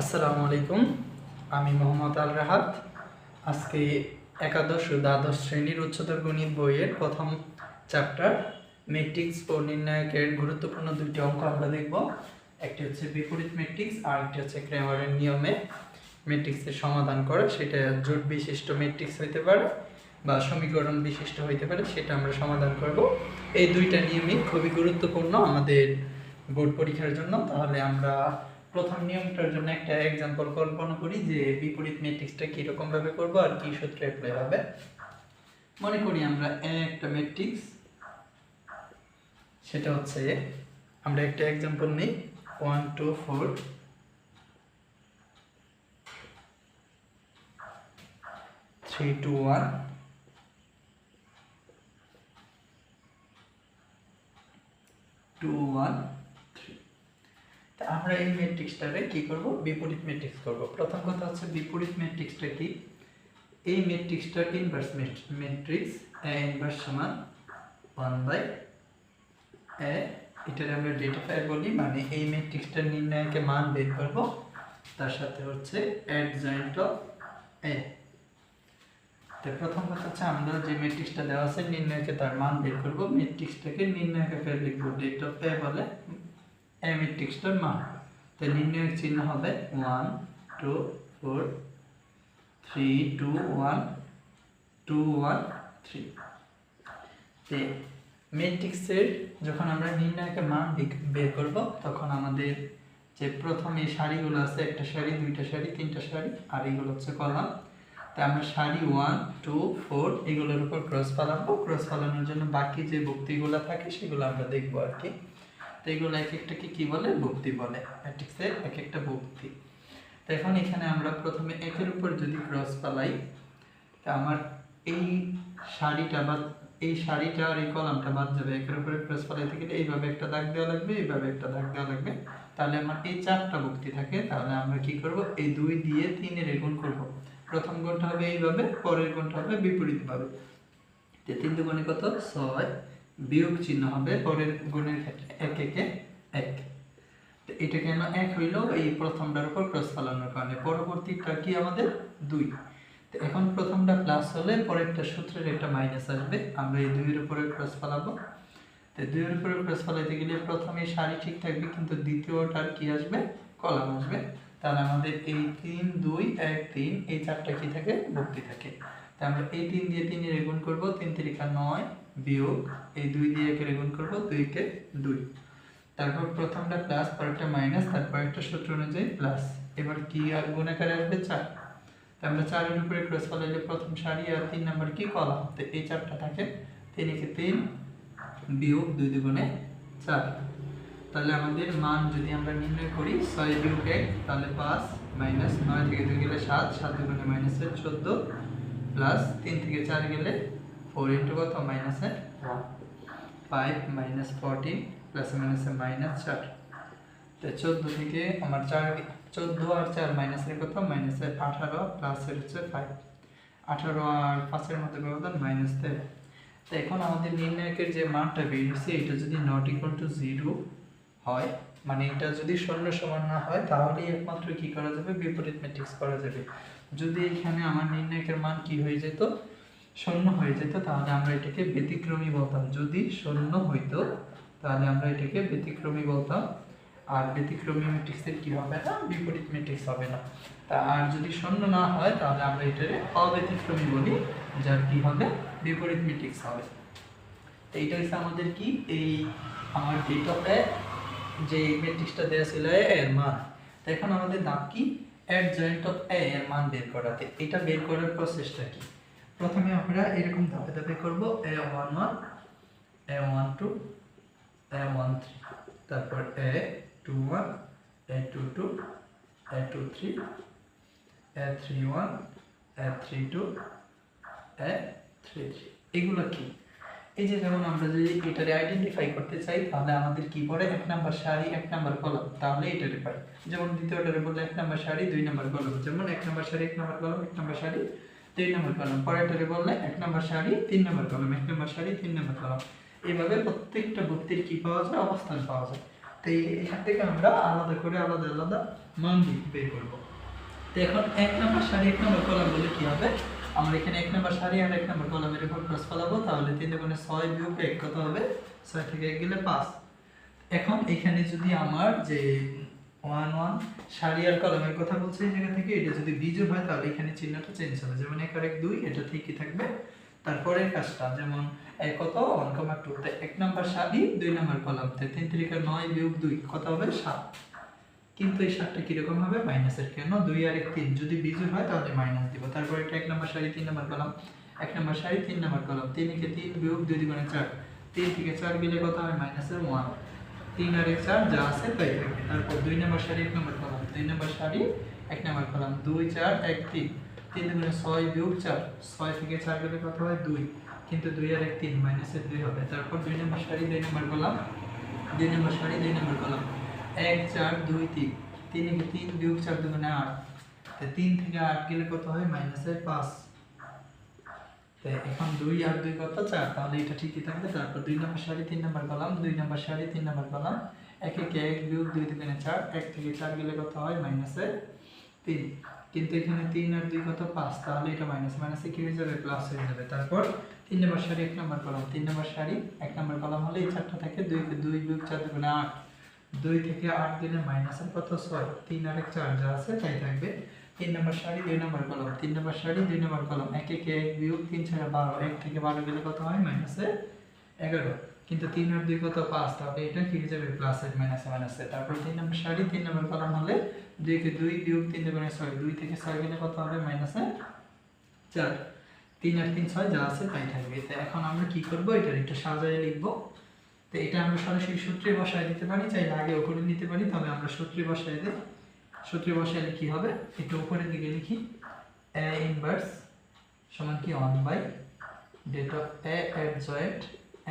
আসসালামু আলাইকুম। আমি মোহাম্মদ আল রাহাত আজকে একাদশ ও দ্বাদশ শ্রেণির উচ্চতর গণিত বইয়ের প্রথম চ্যাপ্টার ম্যাট্রিক্স ও নির্ণায়কের গুরুত্বপূর্ণ দুইটি অঙ্ক আমরা দেখব। একটি হচ্ছে বিপরীত ম্যাট্রিক্স আর একটি হচ্ছে ক্রেমারের নিয়মে ম্যাট্রিক্সের সমাধান করা। সেটা জোট বিশিষ্ট ম্যাট্রিক্স হইতে পারে বা সমীকরণ বিশিষ্ট হইতে পারে, সেটা আমরা সমাধান করব। এই দুইটা নিয়মই খুবই গুরুত্বপূর্ণ আমাদের বোর্ড পরীক্ষার জন্য। তাহলে আমরা প্রথম নিয়মটার জন্য একটা এক্সাম্পল কল্পনা করি যে বিপরীত ম্যাট্রিক্সটা কীরকম ভাবে করব আর কি সূত্রে অ্যাপ্লাই হবে। মনে করি আমরা একটা ম্যাট্রিক্স সেটা হচ্ছে আমরা একটা এক্সাম্পল নিই one two four three two one two one আমরা এই ম্যাট্রিক্সটারে কি করব? বিপরীত ম্যাট্রিক্স করব। প্রথম কথা হচ্ছে বিপরীত ম্যাট্রিক্সটা কি? এই ম্যাট্রিক্সটার ইনভার্স ম্যাট্রিক্স এ ইনভার্স সমান ওয়ান বাই এ এটার আমরা ডেটা বলি মানে এই ম্যাট্রিক্সটার নির্ণয়কে মান বের করব। তার সাথে হচ্ছে অ্যাডজয়েন্ট অফ এ তো প্রথম কথা হচ্ছে আমরা যে ম্যাট্রিক্সটা দেওয়া আছে নির্ণয়কে তার মান বের করব। ম্যাট্রিক্সটাকে নির্ণয়কে ফের লিখব। ডেট অফ এ বলে। এ ম্যাট্রিক্সটার মান। তো নির্ণয়ের চিহ্ন হবে one, two, four, three, two, one two, one, three. তে ম্যাট্রিক্সের যখন আমরা নির্ণয়কে মান বের- করব, তখন আমাদের যে প্রথম এই সারিগুলো আছে, একটা সারি, দুইটা সারি, তিনটা সারি, আর এগুলো হচ্ছে কলাম। তা আমরা সারি ওয়ান, টু, ফোর, এগুলোর উপর ক্রস ফালাবো। ক্রস ফালানোর জন্য বাকি যে ভক্তিগুলো থাকে, সেগুলো আমরা দেখব আর কি। তো এগুলো এক একটাকে কি বলে? ভক্তি বলে ম্যাট্রিক্সের এক একটা ভক্তি। তো এখন এখানে আমরা প্রথমে একের উপর যদি ক্রস ফালাই তা আমার এই শাড়িটা বা এই শাড়িটা আর এই কলামটা বাদ যাবে। একের উপরে ক্রস ফালাইতে গেলে এইভাবে একটা দাগ দেওয়া লাগবে, এইভাবে একটা দাগ দেওয়া লাগবে। তাহলে আমার এই চারটা ভক্তি থাকে। তাহলে আমরা কি করব? এই দুই দিয়ে তিনের গুণ করব। প্রথম গুণটা হবে এইভাবে, পরের গুণটা হবে বিপরীতভাবে। তিন দুগুণে কত? ছয়। বিয়োগ চিহ্ন হবে পরের গুণের এক, একে, এক তো এটা কেন এক হইল? এই প্রথমটার উপর ক্রস ফালানোর কারণে। পরবর্তীটা কি আমাদের? দুই। তো এখন প্রথমটা প্লাস হলে পরেরটা সূত্রের একটা মাইনাস আসবে। আমরা এই দুইয়ের উপরে ক্রস ফালাবো। তো দুইয়ের উপরে ক্রস ফালাইতে গেলে প্রথমে সারি ঠিক থাকবে, কিন্তু দ্বিতীয়টার কি আসবে? কলাম আসবে। তাহলে আমাদের এই তিন, দুই, এক, তিন, এই চারটা কি থাকে? ভক্তি থাকে। তা আমরা এই তিন দিয়ে তিনের গুণ করব। তিন তিরিকা নয় বিয়োগ, এই দুই দিয়ে একে গুণ করব, দুইকে দুই। তারপর প্রথমটা প্লাস পরেরটা মাইনাস তারপর একটা সূত্র অনুযায়ী প্লাস এবার কি আর গুণ আকারে আসবে? চার। আমরা চারের উপরে ক্রস ফলাইলে প্রথম সারি আর তিন নাম্বার কি? কলাম। তো এই চারটা থাকে। তিন একে তিন বিয়োগ দুই দুগুণে চার। তাহলে আমাদের মান যদি আমরা নির্ণয় করি, ছয় বিয়োগ এক, তাহলে পাঁচ মাইনাস নয় থেকে দুই গেলে সাত সাত দুগুণে মাইনাসের চোদ্দ প্লাস তিন থেকে চার গেলে ফোর ইন্টু কত? মাইনাসে ফাইভ মাইনাস ফোরটিন প্লাস মাইনাসে মাইনাস চার। তো চোদ্দ থেকে আমার চার চোদ্দ আর চার মাইনাসের কত? মাইনাসে আঠারো প্লাসের হচ্ছে ফাইভ আঠারো আর পাঁচের মধ্যে ব্যবধান মাইনাস তেরো। তো এখন আমাদের নির্ণায়কের যে মানটা বেরিয়েছে এটা যদি নট ইকুয়াল টু জিরো হয় মানে এটা যদি শূন্য সমান না হয় তাহলেই একমাত্র কি করা যাবে? বিপরীত ম্যাট্রিক্স করা যাবে। যদি এখানে আমার নির্ণায়কের মান কি হয়ে যেত? শূন্য হয়ে যেত, তাহলে আমরা এটাকে ব্যতিক্রমী বলতাম। যদি শূন্য হইতো, তাহলে আমরা এটাকে ব্যতিক্রমী বলতাম। আর ব্যতিক্রমী ম্যাট্রিক্সের কি হবে না? বিপরীত ম্যাট্রিক্স হবে না। তা আর যদি শূন্য না হয়, তাহলে আমরা এটাকে অব্যতিক্রমী বলি, যার কি হবে? বিপরীত ম্যাট্রিক্স হবে। তো এইটা হচ্ছে আমাদের কি? এই আমার ডেট যে ম্যাট্রিক্সটা দেওয়া ছিল, এর মান। তো এখন আমাদের দাম কি? অ্যাডজয়েন্ট অফ এ এর মান বের করাতে। এটা বের করার প্রসেসটা কি? প্রথমে আমরা এরকম ধাপে ধাপে করব, A one one A one two A one three তারপর A two one A two two A two three A three one A three two A three three এগুলো কি? এই যে যেমন আমরা যদি এটারে আইডেন্টিফাই করতে চাই, তাহলে আমাদের কি পড়ে? এক নাম্বার সারি এক নাম্বার কলম, তাহলে এটারে পাই যেমন দ্বিতীয়টারে বললে এক নাম্বার সারি দুই নাম্বার কলম। যেমন এক নাম্বার সারি এক নাম্বার কলম, এক নাম্বার সারি দুই নাম্বার কলম, পরেরটারে বললে এক নম্বর সারি তিন নম্বর কলম, এক নম্বর সারি তিন নম্বর কলম। এইভাবে প্রত্যেকটা ভক্তির কি পাওয়া যায়? অবস্থান পাওয়া যায়। তো এখান থেকে আমরা আলাদা করে আলাদা আলাদা মান বের করব। তো এখন এক নম্বর সারি এক নম্বর কলাম বলে কি হবে? আমরা এখানে এক নম্বর সারি আর এক নম্বর কলামের উপর ক্রস ফেলাবো, তাহলে তিন দুগুণে ছয় বিয়োগ এক কত হবে? ছয় থেকে এক গেলে পাঁচ। এখন এখানে যদি আমার যে ওয়ান ওয়ান সারি কলমের কথা বলছে জায়গা থেকে, এটা যদি বিজোড় হয় তাহলে এখানে চিহ্নটা চেঞ্জ হবে। যেমন এক আর এক দুই, এটা ঠিকই থাকবে? তারপরের কাজটা, যেমন এক কত? ওয়ান কমা টু এক নম্বর সারি, দুই নম্বর কলাম। তাই তিন তিরিকা নয় বিয়োগ দুই, কত হবে? সাত। কিন্তু এই সাতটা কীরকম হবে? মাইনাসের কেন? দুই আর এক তিন। যদি বিজোড় হয় তাহলে মাইনাস দিব। তারপর এটা এক নম্বর সারি, তিন নম্বর কলাম। এক নম্বর সারি, তিন নম্বর কলাম। তিন একে তিন বিয়োগ দুই দুগুণে চার। তিন থেকে চার গেলে কত হয়? মাইনাসের ওয়ান তিন আর চার যা আছে তাই তারপর দুই নম্বর সারি এক নম্বর কলাম। দুই নম্বর সারি এক নম্বর কলাম। দুই, চার, এক, তিন। তিন দুগুণে ছয় বিয়োগ চার। ছয় থেকে চার গেলে কত হয়? দুই। কিন্তু দুই আর এক তিন মাইনাসের দুই হবে। তারপর দুই নম্বর সারি, দুই নম্বর কলাম। দুই নম্বর সারি, দুই নম্বর কলাম। এক, চার, দুই, তিন। তিন তিন বিয়োগ চার দুগুণে আট। তিন থেকে আট গেলে কত হয়? মাইনাসের পাঁচ। এখন দুই আর দুই কত চার? তাহলে এটা ঠিকই থাকবে। তারপর দুই নম্বর সারি, তিন নম্বর কলাম, দুই নম্বর সারি, তিন নম্বর কলাম। এক, একে, এক বিয়োগ দুই দুগুণে চার। এক থেকে চার গেলে কত হয়? মাইনাসের তিন। কিন্তু এখানে তিন আর দুই কত? পাঁচ। তাহলে এটা মাইনাস মাইনাসে কি হয়ে যাবে? প্লাস হয়ে যাবে। তারপর তিন নম্বর সারি, এক নম্বর কলাম। তিন নম্বর সারি, এক নম্বর কলাম হলে এই চারটা থাকে দুই দুই বিয়োগ চার দুগুণে আট। দুই থেকে আট দিলে মাইনাসের কত? ছয়। তিন আর এক চার। যা আছে তাই থাকবে। তিন নম্বর সারি দুই নম্বর কলম। তিন নম্বর সারি দুই নম্বর কলম। এক এক এক বিয়োগ তিন ছয় বারো। এক থেকে বারো গেলে কত হয়? মাইনাসে এগারো। কিন্তু তিন আর দুই কত? পাঁচ। তাহলে এটা হয়ে যাবে প্লাসে মাইনাসে মাইনাসে তারপর তিন নম্বর সারি তিন নম্বর কলম হলে দুই কে দুই বিয়োগ তিন দেবেন ছয়। দুই থেকে ছয় গেলে কত হবে? মাইনাসে চার। তিন আর তিন, ছয় যা আছে তাই থাকবে। তো এখন আমরা কি করব? এটার একটু সাজায় লিখব। তো এটা আমরা সরাসরি সূত্রে বসায় দিতে পারি, চাইলে আগেও করে নিতে পারি। তবে আমরা সূত্রে বসায় দিই। সূত্রে বসাইলে কি হবে? একটু উপরের দিকে লিখি। এ ইনভার্স সমান কি one by det A adjoint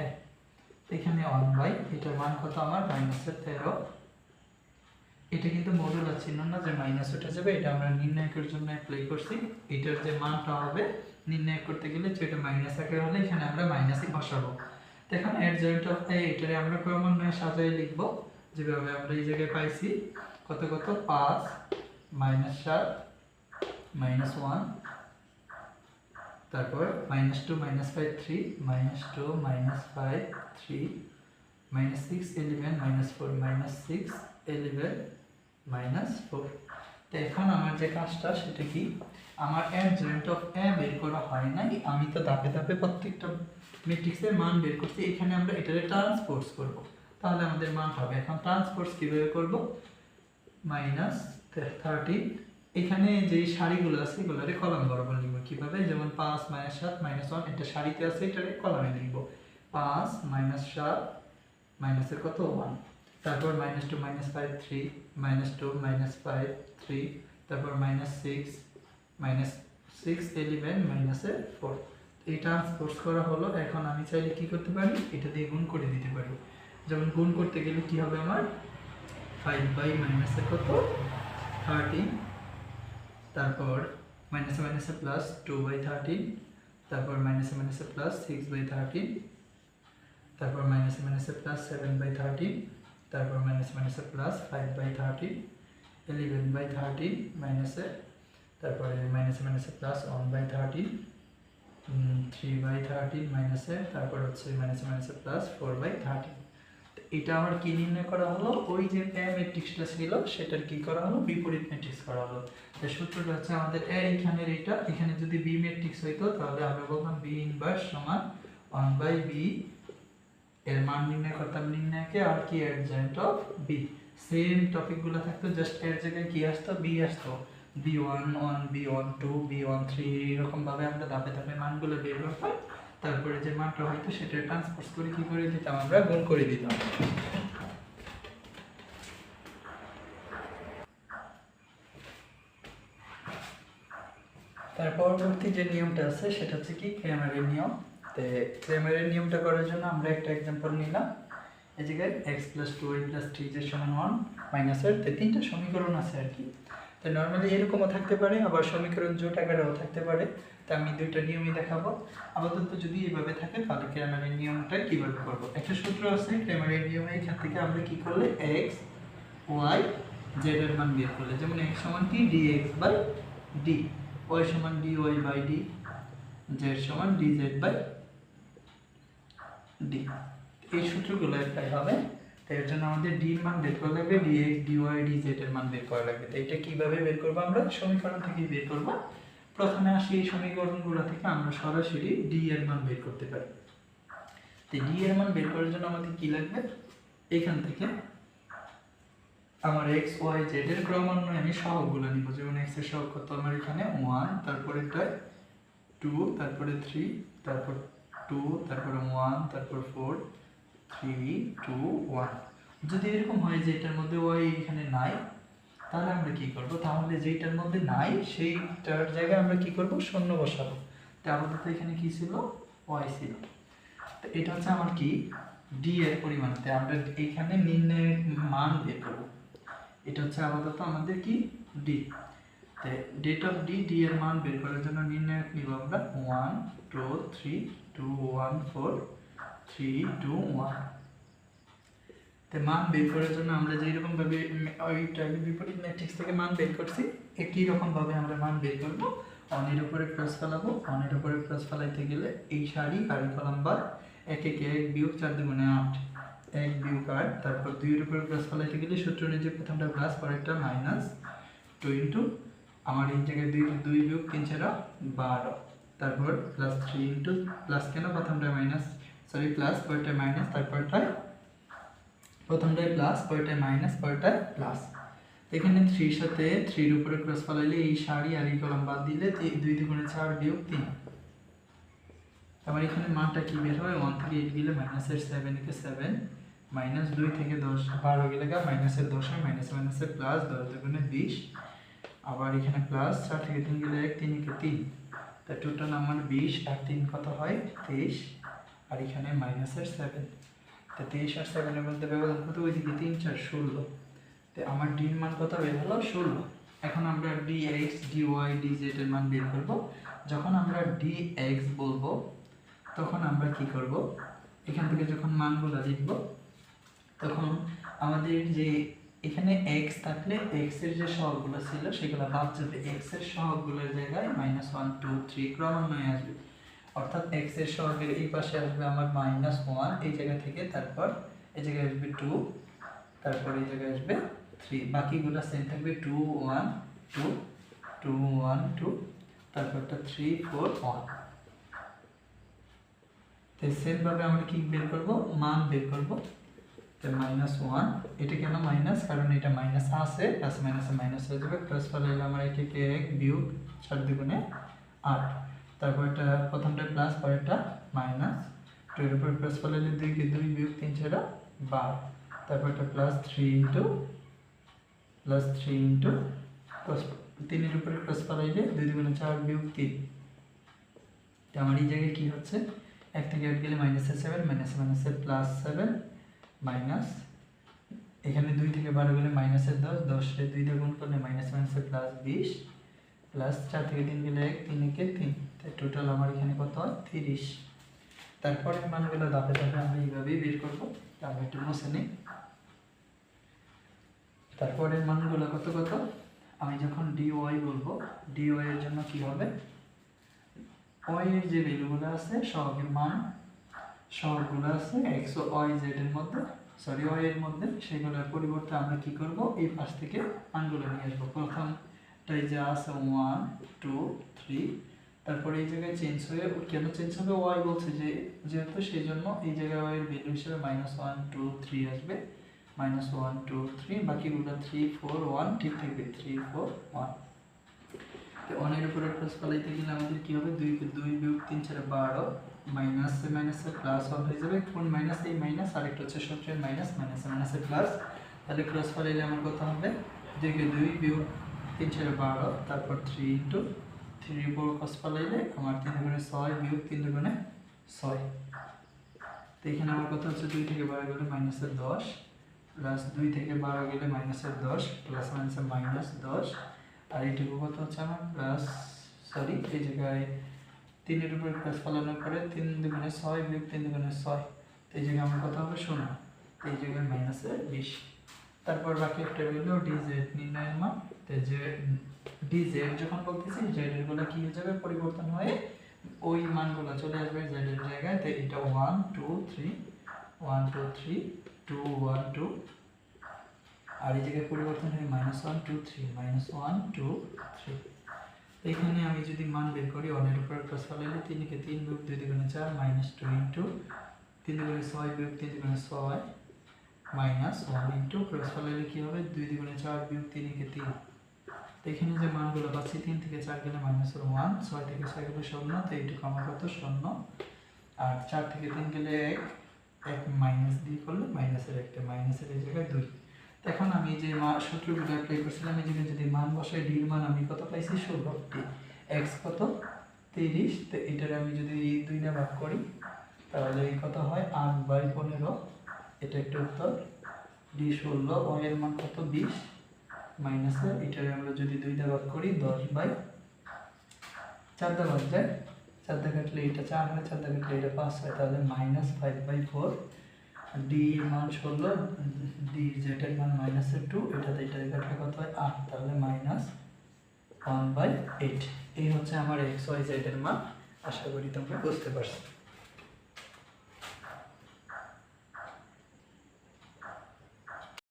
A এখানে ওয়ান বাই এটার মান কত আমার? মাইনাসের তেরো। এটা কিন্তু মডুলার চিহ্ন না যে মাইনাস উঠে যাবে, এটা আমরা নির্ণায়কের জন্য অ্যাপ্লাই করছি। এটার যে মানটা হবে নির্ণয় করতে গেলে যেটা মাইনাস আকারে হলে এখানে আমরা মাইনাসই বসাবো। তো এখন এট জয়েন্ট অফ এ এটারে আমরা ক্রমান্বয়ে সাজাই লিখব। যেভাবে আমরা এই জায়গায় পাইছি। কত কত? পাঁচ মাইনাস সাত মাইনাস ওয়ান তারপর minus two minus five three minus two minus five three minus six eleven minus four minus six eleven minus four তো এখন আমার যে কাজটা সেটা কি? আমার অ্যাডজয়েন্ট অফ এ বের করা হয় নাই, আমি তো ধাপে ধাপে প্রত্যেকটা ম্যাট্রিক্সের মান বের করছি, এখানে আমরা এটারে ট্রান্সপোর্টস করব। তাহলে আমাদের মান হবে। এখন ট্রান্সপোর্টস কীভাবে করব? মাইনাস থার্টিন এখানে যে সারিগুলো আছে, এগুলোরে কলাম বরাবর লিখব কীভাবে? যেমন পাঁচ মাইনাস সাত মাইনাস ওয়ান, এটা সারিতে আছে, এটারে কলামে লিখব। পাঁচ মাইনাস সাত মাইনাসের কত? ওয়ান। তারপর minus two minus five, three. Minus two minus five, three. তারপর minus six minus six eleven মাইনাসের ফোর এই ট্রান্সপোর্ট করা হলো, এখন আমি চাইলে কি করতে পারি? এটা দিয়ে গুণ করে দিতে পারি। যেমন গুণ করতে গেলে কি হবে আমার? ফাইভ বাই মাইনাসের কত থার্টিন তারপর মাইনাসে মাইনাসে প্লাস টু বাই থার্টিন তারপর মাইনাসে মাইনাসে প্লাস সিক্স বাই থার্টিন তারপর মাইনাসে মাইনাসে প্লাস সেভেন বাই থার্টিন তারপর মাইনাসে মাইনাসে plus five by thirteen eleven by thirteen মাইনাসে তারপরে মাইনাসে মাইনাসে plus one by thirteen three by thirteen মাইনাসে তারপর হচ্ছে মাইনাসে মাইনাসে প্লাস ফোর বাই থার্টিন এটা আমার কি নির্ণয় করা হলো? ওই যে এ ম্যাট্রিক্সটা ছিল, সেটার কি করা হলো? বিপরীত ম্যাট্রিক্স করা হলো। সূত্রটা হচ্ছে আমাদের এ এখানের এটা। এখানে যদি বি ম্যাট্রিক্স হইতো, তাহলে আমরা বলতাম বি ইনভার্স সমান ওয়ান বাই বি এর মান নির্ণয় করতাম নির্ণয়কে আর কি অ্যাডজয়েন্ট অফ বি সেম টপিকগুলো থাকতো জাস্ট এর জায়গায় কি আসতো? বি আসতো। B one one B one two B one three এরকম ভাবে আমরা ধাপে ধাপে মানগুলো বের করতাম তারপরে যে মানটা হয়তো সেটা ট্রান্সপোর্ট করে কি করে দিতাম আমরা? গুণ করে দিতাম। তার পরবর্তী যে নিয়মটা আছে, সেটা হচ্ছে কি? ক্রেমারের নিয়ম। তো ক্রেমারের নিয়মটা করার জন্য আমরা একটা এক্সাম্পল নিলাম। এই জায়গায় X plus two Y plus three যে সমান ওয়ান মাইনাসের তো তিনটা সমীকরণ আছে আর কি। তো নর্মালি এরকমও থাকতে পারে, আবার সমীকরণ জোট আকারেও থাকতে পারে। তা আমি দুইটা নিয়মই দেখাবো। আপাতত যদি এভাবে থাকে, তাহলে ক্রেমারের নিয়মটা কীভাবে করব? একটা সূত্র আছে ক্রেমারের নিয়মে এখান থেকে আমরা কি করলে এক্স ওয়াই জেড এর মান বের করলে, যেমন এক্স সমান কি D X by D Y সমান D Y by D Z সমান ডি জেড বাই ডি এই সূত্রগুলো অ্যাপ্লাই হবে। এর জন্য আমাদের ডি মান বের করা লাগবে D X D D Z এর মান বের করা লাগবে। তো এটা কীভাবে বের করব আমরা? সমীকরণ থেকে বের করব। প্রথমে আসি এই সমীকরণগুলো থেকে আমরা সরাসরি ডি এর মান বের করতে পারি। তো ডি এর মান বের করার জন্য আমাদের কি লাগবে? এখান থেকে আমার এক্স ওয়াই জেড এর ক্রমান্বয়ে আমি সহগগুলো নিব। যেমন এক্সের সহগ কত? আমার এখানে ওয়ান তারপরে টু তারপরে থ্রি তারপর টু তারপরে ওয়ান তারপর ফোর থ্রি টু ওয়ান যদি এরকম হয় যে এটার মধ্যে ওয়াই এখানে নাই, তাহলে আমরা কি করব? তাহলে যেটার মধ্যে নাই, সেইটার জায়গায় আমরা কি করব? শূন্য বসাবো। তো আপাতত এখানে কি ছিল? ওয়াই ছিল। তো এটা হচ্ছে আমার কি? ডি এর পরিমাণ। তো আমরা এখানে নির্ণয়ের মান বের করব। এটা হচ্ছে আপাতত আমাদের কি? D det of D D এর মান বের করার জন্য নির্ণায়ক নিব আমরা। One two three two one four three two one তো মান বের করার জন্য আমরা যেই রকম ভাবে ওইটা বিপরীত ম্যাট্রিক্স থেকে মান বের করছি, একই রকম ভাবে আমরা মান বের করব। অনের উপরে ক্রস ফেলাবো, অনের উপরে ক্রস ফেলাইতে গেলে এই সারি আর কলাম বার এক এক এক বিয়োগ চার দুগুণে আট। এক বিয়োগ আট, তারপর দুইয়ের উপরে ক্রস ফেলাইতে গেলে সূত্র অনুযায়ী প্রথমটা প্লাস পরেরটা মাইনাস টু ইন্টু আমার এই জায়গায় দুই দুই বিয়োগ তিন ছাড়া বারো। তারপর প্লাস থ্রি ইন্টু প্লাস কেন প্রথমটা মাইনাস সরি প্লাস পরেরটা মাইনাস তারপরটায় প্রথমটায় প্লাস পরেরটায় মাইনাস পরেরটায় প্লাস এখানে থ্রির সাথে থ্রির উপরে ক্রস ফলাইলে এই সারি আর এই কলম বাদ দিলে দুই দুগুণে চার বিয়োগ তিন। আবার এখানে মানটা কি বের হয়? ওয়ান থেকে এইট গেলে মাইনাসের সেভেন কে সেভেন মাইনাস দুই থেকে দশ, বারো গেলে গা মাইনাসের দশ হয় মাইনাস মাইনাসের প্লাস দশ দুগুণে বিশ। আবার এখানে প্লাস চার থেকে তিন গেলে এক, তিন একে তিন। তা টোটাল আমার বিশ আর তিন কত হয়? তেইশ। আর এখানে মাইনাসের সেভেন তো তেইশ আর সেভেনের মধ্যে ব্যবধান কত ওইদিকে তিন, চার, ষোলো। তো আমার ডির মান কত বের হলো ষোলো। এখন আমরা D X D Y D Z এর মান বের করব। যখন আমরা ডি এক্স বলব, তখন আমরা কি করব? এখান থেকে যখন মানগুলো লিখব, তখন আমাদের যে এখানে এক্স থাকলে এক্সের যে সহগগুলো ছিল, সেগুলো বাদ যাবে। এক্সের সহগগুলোর জায়গায় মাইনাস ওয়ান টু থ্রি ক্রমান্বয়ে আসবে। অর্থাৎ এক্সের সহগের এই পাশে আসবে আমার মাইনাস ওয়ান এই জায়গা থেকে তারপর এই জায়গায় আসবে টু তারপর এই জায়গায় আসবে থ্রি বাকিগুলো সেম থাকবে two one two two one two তারপরটা থ্রি ফোর ওয়ান তো সেমভাবে আমরা কি বের করব? মান বের করব। তো মাইনাস ওয়ান এটা কেন মাইনাস কারণ এটা মাইনাস আছে প্লাস মাইনাসে মাইনাস হয়ে যাবে। প্লাস ফলে আমার একে কে এক বিয়োগ চার দুগুণে আট। তারপর এটা প্রথমটা প্লাস পরেরটা মাইনাস টু এর উপর প্লাস ফলে দুই কে দুই বিয়োগ তিন ছাড়া বার। তারপর এটা plus three into plus three into তিনের উপরে প্লাস ফলাইলে দুই দুগুণে চার বিয়োগ তিন। তো আমার এই জায়গায় কি হচ্ছে? এক থেকে আট গেলে মাইনাসের সেভেন মাইনাস মাইনাসের প্লাস সেভেন মাইনাস এখানে দুই থেকে বারো গেলে মাইনাসের দশ, দশে দুই দিয়ে গুণ করলে মাইনাস মাইনাসের প্লাস বিশ। প্লাস চার থেকে তিন গেলে এক, তিন একে তিন। তাই টোটাল আমার এখানে কত? হয় তিরিশ। তারপরে মানগুলো ধাপে ধাপে আমি এইভাবেই বের করব। তা আমরা একটু মুছে নিই। তারপরের মানগুলো কত কত? আমি যখন ডি ওয়াই বলব ডি ওয়াই এর জন্য কি হবে? ওয়াই এর যে ভ্যালুগুলো আছে, সহগের মান সহগগুলো আছে এক্স ও ওয়াই জেড এর মধ্যে সরি ওয়াই এর মধ্যে, সেগুলোর পরিবর্তে আমরা কি করব? এই পাশ থেকে মানগুলো নিয়ে আসব। প্রথমটাই যা আছে ওয়ান টু থ্রি তারপরে এই জায়গায় চেঞ্জ হয়ে, কেন চেঞ্জ হবে? ওয়াই বলছে যে, যেহেতু সেই জন্য এই জায়গায় ওয়াই এর ভ্যালু হিসেবে মাইনাস ওয়ান টু থ্রি আসবে। মাইনাস ওয়ান টু থ্রি বাকিগুলো থ্রি ফোর ওয়ান ঠিক থাকবে। থ্রি ফোর ওয়ান তো অনের উপরে প্লাস ফলাইতে গেলে আমাদের কি হবে? দুই দুই বিয়োগ তিন চারে বারো। মাইনাস মাইনাসে প্লাস ওয়ান হয়ে যাবে। কোন মাইনাস এই মাইনাস আরেকটা হচ্ছে সবচেয়ে মাইনাস মাইনাস মাইনাসে প্লাস তাহলে ক্রস ফলাইলে আমার কত হবে? দুই দুই বিয়োগ তিন চারে বারো, তারপর থ্রি ইন্টু থ্রি উপর ক্রস ফলাইলে আমার তিন দুগুণে ছয় বিয়োগ তিন দুগুণে ছয়। তো এখানে আমার কত হচ্ছে দুই থেকে বারো গেলে মাইনাসের দশ প্লাস দুই থেকে বারো গেলে মাইনাসের দশ প্লাস মাইনাসের মাইনাস দশ। আর এইটুকু কত হচ্ছে আমার? প্লাস সরি এই জায়গায় তিনের উপরে প্লাস ফলানোর পরে তিন দুগুণে ছয় বিয়োগ তিন দুগুণে ছয়। তো এই জায়গায় আমার কত হবে শূন্য, তো এই জায়গায় মাইনাসে বিশ। তারপর বাকি একটা রইল ডিজেড নির্ণয়ের মান, তো যে ডিজেড যখন বলতেছি জেড এরগুলো কি হয়ে যাবে? পরিবর্তন হয়ে ওই মানগুলো চলে আসবে জেড এর জায়গায়। তো এটা one two three one two three two one two আর এই জায়গায় পরিবর্তন হয়ে minus one two three minus one two three এখানে আমি যদি মান বের করি ওয়ানের উপর প্লাস ফলাইলে তিনকে তিন বিয়োগ দুই দুগুণে চার মাইনাস টু ইন্টু তিন দুগুণে ছয় বিয়োগ তিন দুগুণে ছয় মাইনাস ওয়ান ইন্টু ক্রস ফলাইলে কী হবে? দুই দুগুণে চার বিয়োগ তিনকে তিন। এখানে যে মানগুলো পাচ্ছি, তিন থেকে চার গেলে মাইনাস ওয়ান ছয় থেকে ছয় গেলে শূন্য, তো এইটুকু আমার কত? শূন্য। আর চার থেকে তিন গেলে এক এক মাইনাস দিয়ে করলে মাইনাসের একটা মাইনাসের এই জায়গায় দুই। এখন আমি যে মা, সূত্রগুলো অ্যাপ্লাই করছিলাম, এই জায়গায় যদি মান বসাই ডির মান আমি কত পাইছি? ষোলো এক্স কত? তিরিশ। তো এটার আমি যদি এই দুইটা ভাগ করি, তাহলে এই কত হয়? আট বাই পনেরো। এটা একটা উত্তর। ডি ষোলো ও এর মান কত? বিশ। মাইনাসে এটারে আমরা যদি দুইটা ভাগ করি, দশ বাই চারটা ভাগ যায়। চারটা কাটলে এটা চার হয় চারটা কাটলে এটা পাঁচ হয়, তাহলে minus five by four D এর মান ষোলো ডি জেটের মান মাইনাসের টু এটাতে এটা কাটলে কত হয়? আট, তাহলে মাইনাস ওয়ান বাই এইট এই হচ্ছে আমার এক্স ওয়াই জেড এর মান। আশা করি তোমরা বুঝতে পারছ।